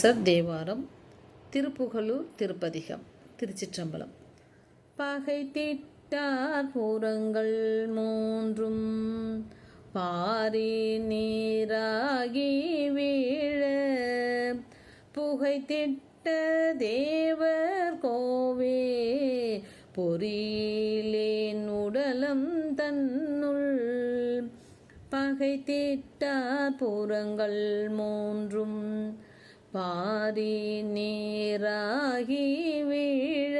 திருநாவுக்கரசர் தேவாரம் திருப்புகலூர் திருப்பதிகம் திருச்சிற்றம்பலம். பகை திட்டார் புறங்கள் மூன்றும் பாரி நீராகி வீழ. புகை திட்ட தேவர் கோவே பொறியிலேன் உடலம் தன்னுள். பகை தீட்டார் புறங்கள் மூன்றும் பாரி நீராகி வீழ.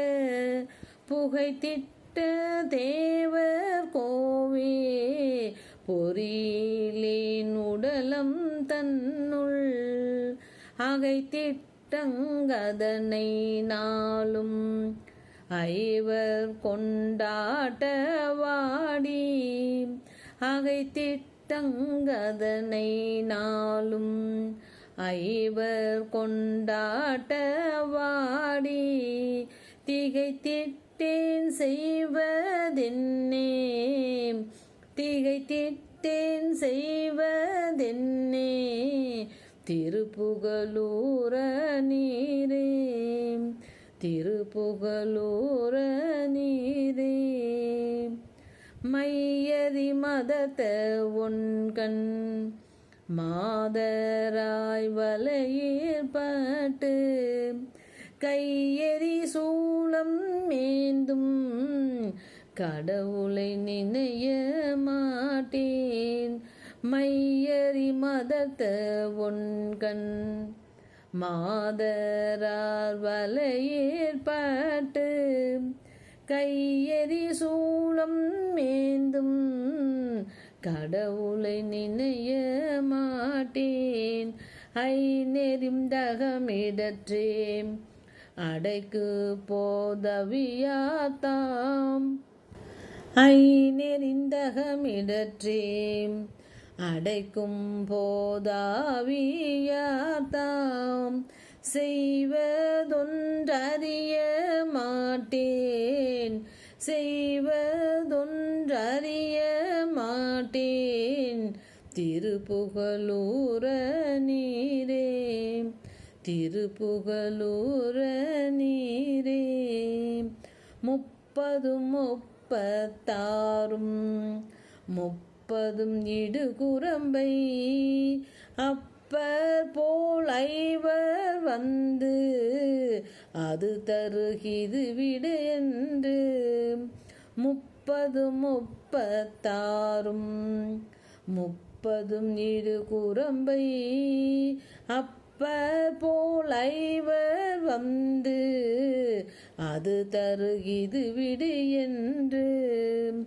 புகைத்திட்ட தேவர் கோவே. பொறியிலேன் உடலம் தன்னுள். அகைத்திட்டங்கதனை நாளும். ஐவர் கொண்டாட்ட வாடி. அகை நாளும். ஐவர் கொண்டாட்ட வாடி திகைத்திட்டேன் செய்வதென்னே. திகைத்திட்டேன் செய்வதென்னே திருப்புகலூர நீரே. திருப்புகலூர நீரே. மையறி மதத்த ஒன்கண் மாதராய் வலையேற்பட்டு கையெறி சூளம் மேந்தும் கடவுளை நினைய மாட்டேன். மையறி மதத்த ஒன்கண் மாதரார் வலையேற்பட்டு கையெறி சூளம் மேந்தும் கடவுளை நினைய மாட்டேன். ஐ நெறிந்தகமிடற்றேம் அடைக்கு போதவியாத்தாம். ஐ நெறிந்தகமிடற்றேம் அடைக்கும் போதாவியாத்தாம். செய்வதொன்றறிய மாட்டேன். செய்வதொன்றறிய மாட்டேன். திருப்புகலூர நீரே திருப்புகலூர நீரே. முப்பதும் முப்பத்தாறும் முப்பதும் இடுகுரம்பை அப்பர் போல் ஐவர் வந்து அது தருகிது விடு என்று. முப்பது முப்பத்தாறும் முப்பதும் இரு குரம்பை அப்பர் போல் ஐவர் வந்து அது தருகிது விடு என்று.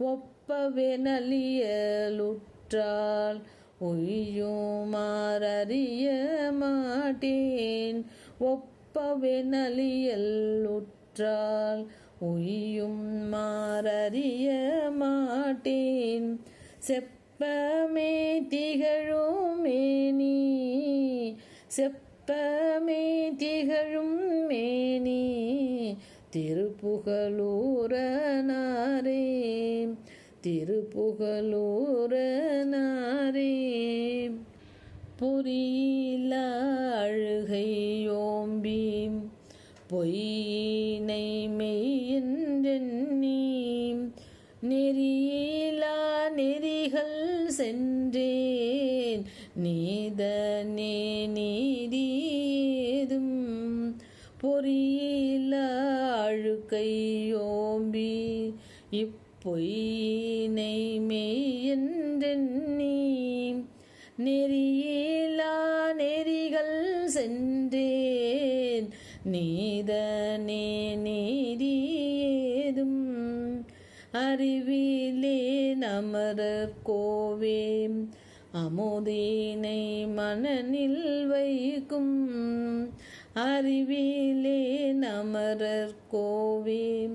ஒப்பவே நலியலுற்றால் ஒய்யுமாறறிய மாட்டேன். ஒப்பவே நலியல் உற்றால் உய்யும் மாறறிய மாட்டேன். செப்பமே திகழும் மேனி செப்பமே திகழும் மேனி திருப்புகலூரனாரே திருப்புகலூரனாரே பொறியில அழுகையோம்பி பொய் நீதனே நீதியேதும் பொறியில அழுக்கையோம்பி இப்பொய்யினை மெய்யென்றெண்ணி நெறியிலா நெறிகள் சென்றேன். நீதனே நீதியேதும் அறிவிலே நமரர் கோவே அமுதீனை மனநில் வைக்கும் அறிவிலே நமரர் கோவே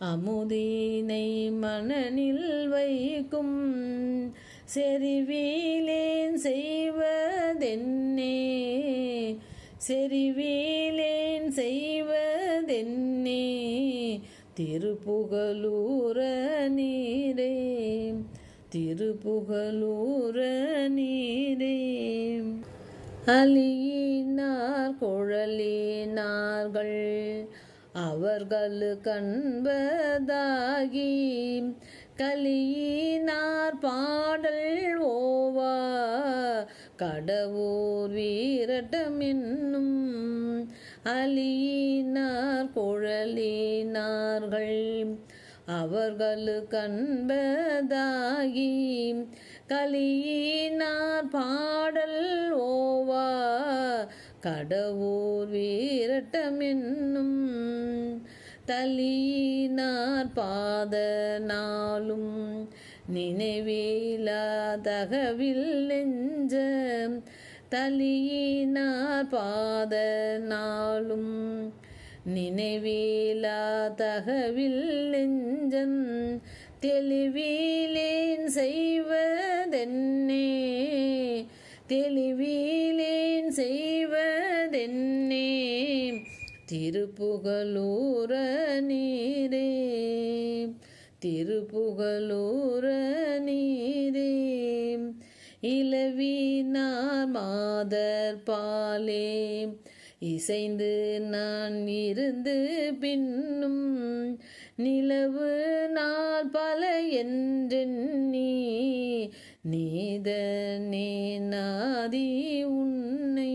அமுதீனை மனநில் வைக்கும் செறிவிலேன் செய்வதென்னே? செறிவிலேன் செய்வதென்னே? திருப்புகலூர நீரே. திருப்புகலூர நீரே. அலியினார் குழலினார்கள் அவர்கள் கண்பதாகி. கலியினார் பாடல் ஓவா கடவுர் வீரட்டம் என்னும். அலியினார் குழலினார்கள் அவர்கள் கண்பதாகி கலியினார் பாடல் ஓவா கடவுர் வீரட்டம் என்னும் தலியினார் பாத நாளும் நினைவிலா தகவில் நெஞ்ச தலியினார் பாத நாளும் நினைவீலா தகவில் நெஞ்சன் தெளிவீலேன் செய்வதென்னே? தெளிவீலேன் செய்வதென்னே? திருப்புகலூர நீரே? திருப்புகலூர நீரே? இளவினார் மாதர் பாலே? இசைந்து நான் இருந்து பின்னும் நிலவு நாள் பல என்றெண்ணி நீதனே நாதி உன்னை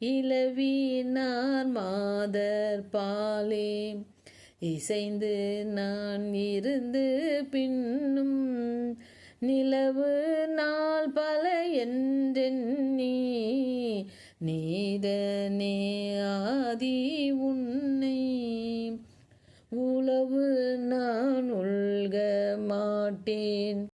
இளவினார் மாதர் பாலே. இசைந்து நான் இருந்து பின்னும் நிலவு நாள் பல என்றென் நீதனே ஆதி உன்னை உளவு நான் உள்க மாட்டேன்.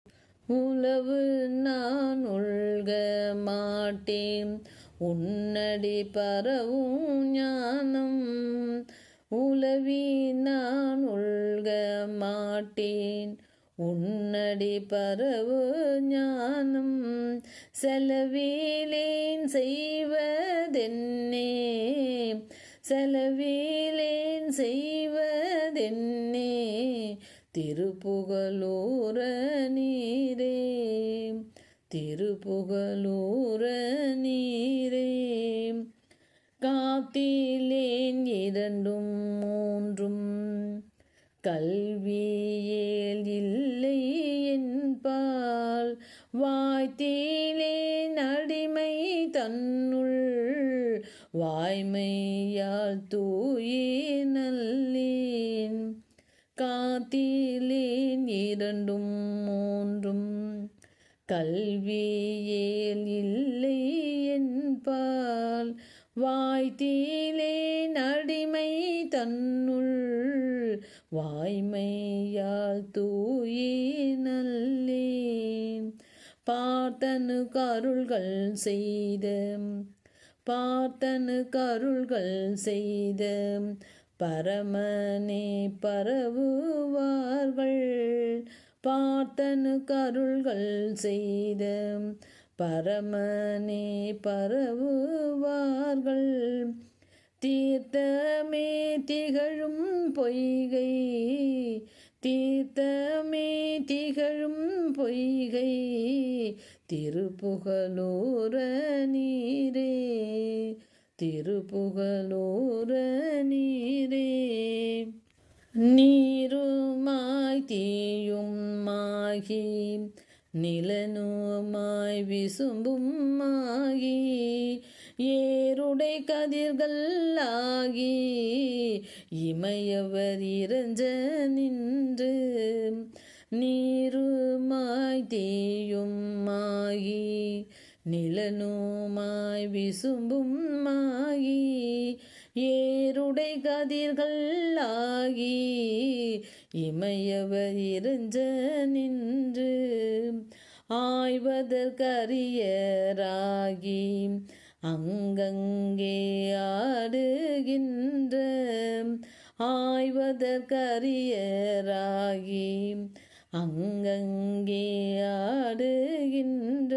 உளவு நான் உள்க மாட்டேன். உன்னடி பரவும் ஞானம் உளவி நான் உள்க மாட்டேன். உன்னடி பரவு ஞானம் செலவிலேன் செய்வதென்னே? செலவிலேன் செய்வதென்னே? திருப்புகலூர நீரே? திருப்புகலூர நீரே? காத்திலேன் இரண்டும் மூன்றும் கல்வியே வாய்த்தீலே நடிமை தன்னுள் வாய்மையால் தூயே நல்லேன். காத்திலேன் இரண்டும் மூன்றும் கல்வியேல் இல்லை என்பால் வாய்த்தீலே நடிமை தன்னுள் வாய்மையால் தூயே நல்ல பார்த்தனு கருள்கள் செய்த பார்த்தனு கருள்கள் செய்த பரமனே பரவுவார்கள். பார்த்தனு கருள்கள் செய்த பரமனே பரவுவார்கள். தீர்த்தமே திகழும் பொய்கை தீர்த்தமே திகழும் பொய்கை திருப்புகலூர நீரே திருப்புகலூர நீரே. நீருமாய் தீயும் மாகி நிலனுமாய் விசும்பும் மாகி ஏருடை கதிர்கள் ஆகி இமையவர் இறஞ்ச நின்று நீருமாய் தீயும் ஆகி நிலனுமாய் விசும்பும் மாயி ஏருடை கதிர்கள் ஆகி இமையவர் இருஞ்ச நின்று ஆய்வதற்கரியராகி அங்கங்கே ஆடுகின்ற ஆய்வதற்கரியராகி அங்கங்கே ஆடுகின்ற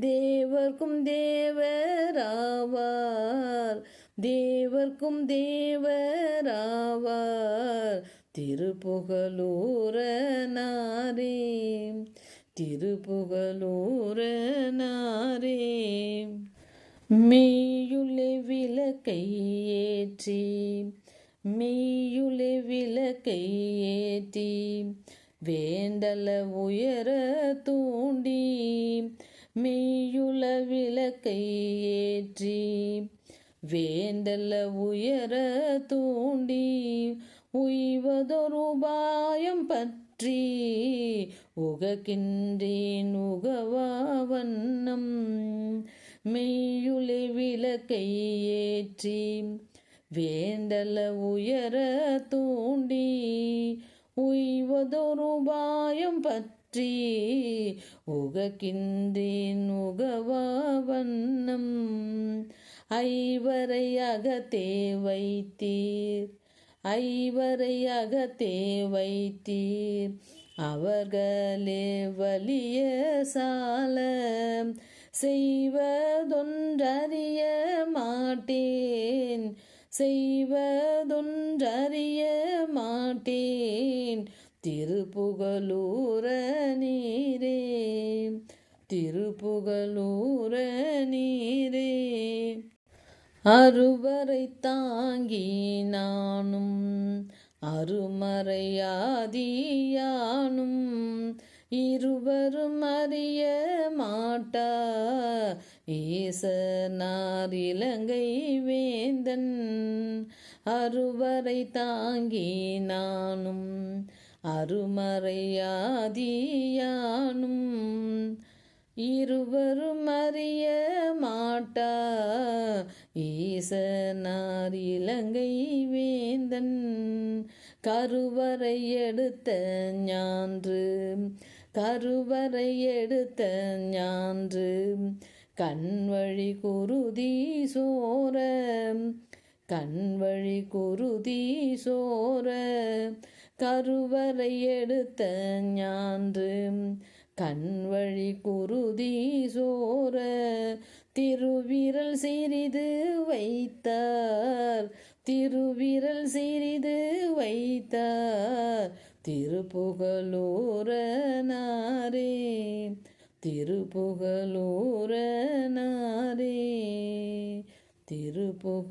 தேவர்க்கும் தேவராவார். தேவர்க்கும் தேவராவார். திருப்புகலூரனாரே. திருப்புகலூரனாரே. திருப்புகலூர நாரே மெய்யுளே விளக்கை ஏற்றி. மெய்யுளே விளக்கை ஏற்றி. வேண்டல உயர தூண்டி மெய்யுள விளக்கை ஏற்றி. வேண்டல உயர தூண்டி உய்வதொருபாயம் பற்றி. உகக்கின்றேன் உகவா வண்ணம் மெய்யுளை விளக்கை ஏற்றி. வேண்டல உயர தூண்டி உய்வதொருபாயம் பற்றி உகக்கின்றேன் உகவா வண்ணம். ஐவரை அகத்தே வைத்தீர். ஐவரை அகத்தே வைத்தீர். அவர்களே வலிய சால செய்வதொன்றறிய மாட்டேன். செய்வதொன்றறிய மாட்டேன். திருப்புகலூர நீரே. திருப்புகலூர நீரே. அறுவரை தாங்கி நானும் அருமறையாதியானும் இருவரும் அறிய மாட்டா ஈசனார் இலங்கை வேந்தன். அறுவரை தாங்கி நானும் அருமறையாதியானும் இருவரும் அறிய மாட்டா ஈசனார் இலங்கை வேந்தன். கருவறை எடுத்த ஞான்று கருவறை எடுத்த ஞான்று. கண்வழி குருதி சோர கண்வழி குருதி சோர கருவறை எடுத்த ஞான்று கண்வழி குருதி சோர திருவிரல் சிறிது வைத்தார் திருவிரல் சிறிது வைத்தார். திருப்புகலூர திருப்புகலூரனாரே திருப்புகலூரனாரே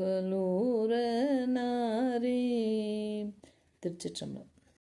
திருச்சிற்றம்பலம்.